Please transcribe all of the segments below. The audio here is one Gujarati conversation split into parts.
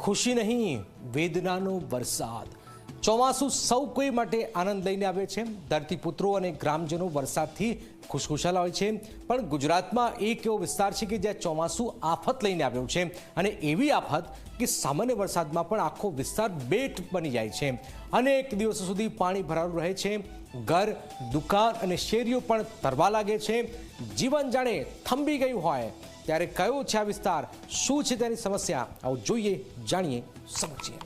ખુશી નહીં, વેદનાનો વરસાદ. ચોમાસું સૌ કોઈ માટે આનંદ લઈને આવે છે. ધરતીપુત્રો અને ગ્રામજનો વરસાદથી ખુશખુશાલ હોય છે. પણ ગુજરાતમાં એક એવો વિસ્તાર છે કે જ્યાં ચોમાસું આફત લઈને આવ્યો છે. અને એવી આફત કે સામાન્ય વરસાદમાં પણ આખો વિસ્તાર બેટ બની જાય છે. અનેક દિવસો સુધી પાણી ભરાયેલું રહે છે. ઘર, દુકાન અને શેરીઓ પણ તરવા લાગે છે. જીવન જાણે થંભી ગયું હોય. ત્યારે કયો છે આ વિસ્તાર? શું છે તેની સમસ્યા? આવું જોઈએ, જાણીએ, સમજીએ.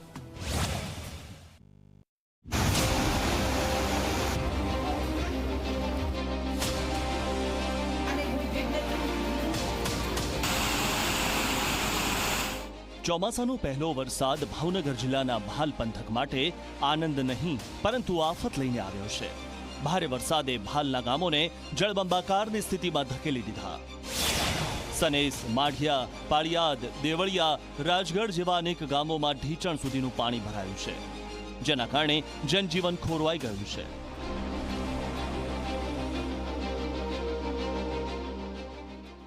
ચોમાસાનો પહેલો વરસાદ ભાવનગર જિલ્લાના ભાલ પંથક માટે આનંદ નહીં, પરંતુ આફત લઈને આવ્યો છે. ભારે વરસાદે ભાલના ગામોને જળબંબાકારની સ્થિતિમાં ધકેલી દીધા. સનેસ માઢિયા, પાળિયાદ, દેવળિયા, રાજગઢ જેવા અનેક ગામોમાં ઢીચણ સુધીનું પાણી ભરાયું છે, જેના કારણે જનજીવન ખોરવાઈ ગયું છે.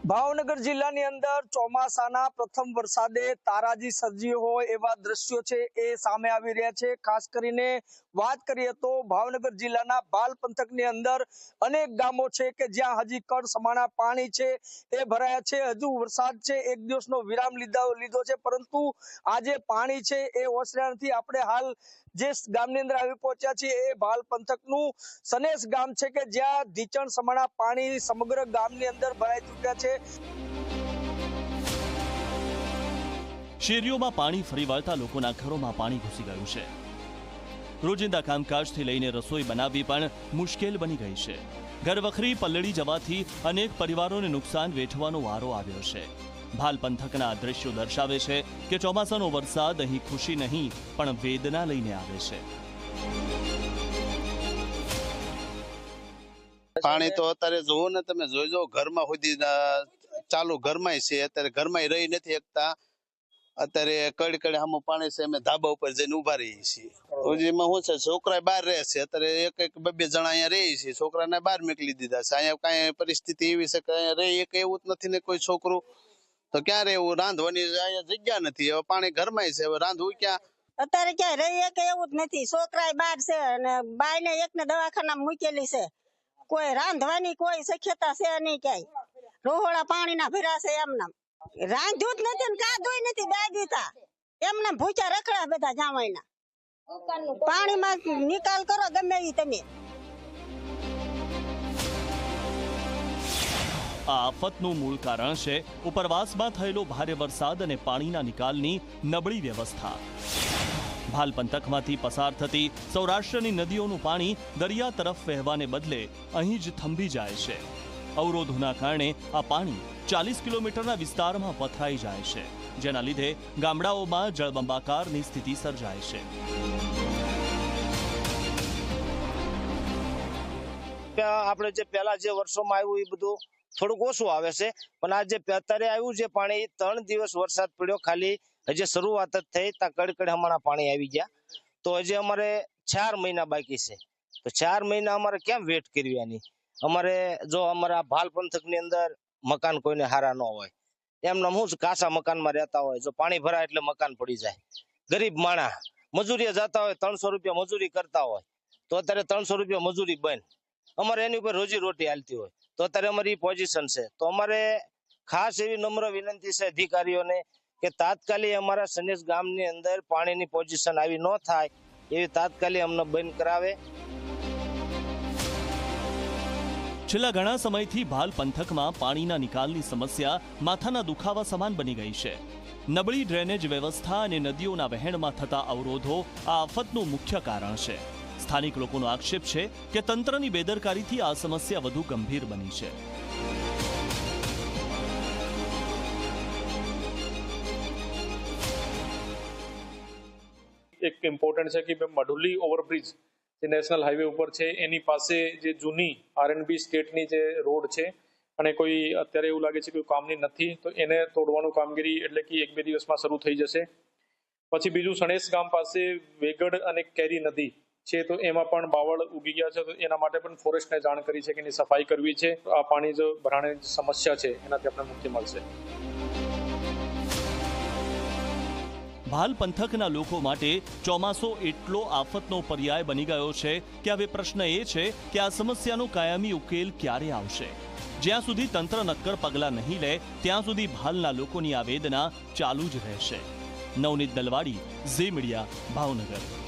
ભાવનગર જિલ્લાની અંદર ચોમાસાના પ્રથમ વરસાદે તારાજી સર્જી હોય એવા દ્રશ્યો છે એ સામે આવી રહ્યા છે. ખાસ કરીને વાત કરીએ તો ભાવનગર જિલ્લાના બાલ પંથકની અંદર અનેક ગામો છે કે જ્યાં હજી કડ સમાણા પાણી છે, એ ભરાયા છે. હજુ વરસાદ છે, એક દિવસનો વિરામ લીધો લીધો છે. પરંતુ આજે પાણી છે એ ઓસર્યા નથી. આપણે હાલ જે ગામની અંદર આવી પહોંચ્યા છીએ એ ભાલ પંથકનું સનેસ ગામ છે કે જ્યાં ઢીચણ સમાણા પાણી સમગ્ર ગામની અંદર ભરાઈ ચૂક્યા છે. શેરીઓમાં પાણી ફરી વળતા લોકોના ઘરોમાં પાણી ઘૂસી ગયું છે. રોજિંદા કામકાજથી લઈને રસોઈ બનાવવી પણ મુશ્કેલ બની ગઈ છે. ઘરવખરી પલ્લળી જવાથી અનેક પરિવારોને નુકસાન વેઠવાનો વારો આવ્યો છે. ભાલ પંથકના દ્રશ્યો દર્શાવે છે કે ચોમાસાનો વરસાદ અહીં ખુશી નહીં, પણ વેદના લઈને આવે છે. પાણી તો અત્યારે જોવો ને તમે જોઈજો ઘરમાં સુધી ચાલુ ઘરમાં છે, અત્યારે ઘરમાં રહી નથી એકતા અત્યારે કડી કડી સામું પાણી છે, અમે ધાબા ઉપર જઈને ઊભા રહીએ છીએ. શું છે છોકરા બહાર રહે છે, અત્યારે એક એક બે બે જણા અહીંયા રહી છે, છોકરાને બહાર મોકલી દીધા છે. અહીંયા કાંઈ પરિસ્થિતિ એવી છે કે અહીંયા રહી, એક એવું જ નથી ને કોઈ છોકરું. તો ક્યારે એવું રાંધવાની અહીંયા જગ્યા નથી? હવે પાણી ઘરમાં છે હવે રાંધવું ક્યાં? અત્યારે ક્યાંય રહી કે એવું જ નથી. છોકરા બાર છે અને બાય ને એક ને દવાખાના મૂકેલી છે. કોઈ રાંધવાની કોઈ શક્યતા છે નહીં ક્યાંય. રોહોળા પાણી ના ભર્યા છે એમના. રાંધ્યું જ નથી ને કાધું નથી બે દીધા એમને ભૂખ્યા રખડા બધા જાવાયના પાણીમાં નિકાલ કરો ગમે એ તમે. આ આફતનું મૂળ કારણ છે, ઉપરવાસમાં થયેલો ભારે વરસાદ અને પાણીના નિકાલની નબળી વ્યવસ્થા. ભાલ પંથકમાંથી પસાર થતી સૌરાષ્ટ્રની નદીઓનું પાણી દરિયા તરફ વહેવાને બદલે અહીં જ થંભી જાય છે. અવરોધોના કારણે આ પાણી ચાલીસ કિલોમીટરના વિસ્તારમાં પથરાઈ જાય છે, જેના લીધે ગામડાઓમાં જળબંબાકારની સ્થિતિ સર્જાય છે. આપણે જે પહેલા જે વર્ષોમાં આવ્યું એ બધું થોડુંક ઓછું આવે છે. પણ આ જે અત્યારે આવ્યું છે પાણી, ત્રણ દિવસ વરસાદ પડ્યો, ખાલી હજી શરૂઆત જ થઈ. ત્યાં કડકડ હમણાં પાણી આવી ગયા. તો હજી અમારે ચાર મહિના બાકી છે. તો ચાર મહિના અમારે કેમ વેટ કરવી આની? અમારે જો અમારા ભાલ પંથકની અંદર મકાન કોઈને હારા ન હોય, એમને હું કાચા મકાનમાં રહેતા હોય. જો પાણી ભરાય એટલે મકાન પડી જાય. ગરીબ માણા મજૂરીએ જતા હોય, ત્રણસો રૂપિયા મજૂરી કરતા હોય. તો અત્યારે ત્રણસો રૂપિયા મજૂરી બંધ અમારે એની ઉપર રોજી રોટી હાલતી હોય. તો અત્યારે અમારી પોઝિશન છે. તો અમારે ખાસ એવી નમ્ર વિનંતી છે અધિકારીઓને કે તાત્કાલિક અમારા સનેશ ગામની અંદર પાણીની પોઝિશન આવી ન થાય એવી તાત્કાલિક અમને બંધ કરાવે. છેલ્લા ઘણા સમયથી ભાલ પંથકમાં પાણીના નિકાલની સમસ્યા માથાના દુખાવા સમાન બની ગઈ છે. નબળી ડ્રેનેજ વ્યવસ્થા અને નદીઓના વહેણમાં થતા અવરોધો આ આફતનું મુખ્ય કારણ છે. સ્થાનિક લોકોનો આક્ષેપ છે કે તંત્રની બેદરકારીથી આ સમસ્યા વધુ ગંભીર બની છે. એક ઇમ્પોર્ટન્ટ છે કે મઢુલી ઓવરબ્રિજ જે નેશનલ હાઈવે ઉપર છે, એની પાસે જે જૂની આરએનબી સ્ટેટની જે રોડ છે અને કોઈ અત્યારે એવું લાગે છે કે કામની નથી, તો એને તોડવાનું કામગીરી એટલે કે એક બે દિવસમાં શરૂ થઈ જશે. પછી બીજું સણેસ ગામ પાસે વેગડ અને કેરી નદી છે, તો એમાં પણ બાવળ ઉગી ગયા છે, તો એના માટે પણ ફોરેસ્ટને જાણ કરી છે કે એની સફાઈ કરવી છે. આ પાણી જો ભરાણી સમસ્યા છે, એનાથી આપણે મુક્તિ મળશે. ભાલ પંથકના લોકો માટે ચોમાસો એટલો આફતનો પર્યાય બની ગયો છે કે હવે પ્રશ્ન એ છે કે આ સમસ્યાનો કાયમી ઉકેલ ક્યારે આવશે? જ્યાં સુધી તંત્ર નક્કર પગલાં નહીં લે, ત્યાં સુધી ભાલના લોકોની આ વેદના ચાલુ જ રહેશે. Navneet Dalwadi, Zee media, Bhavnagar.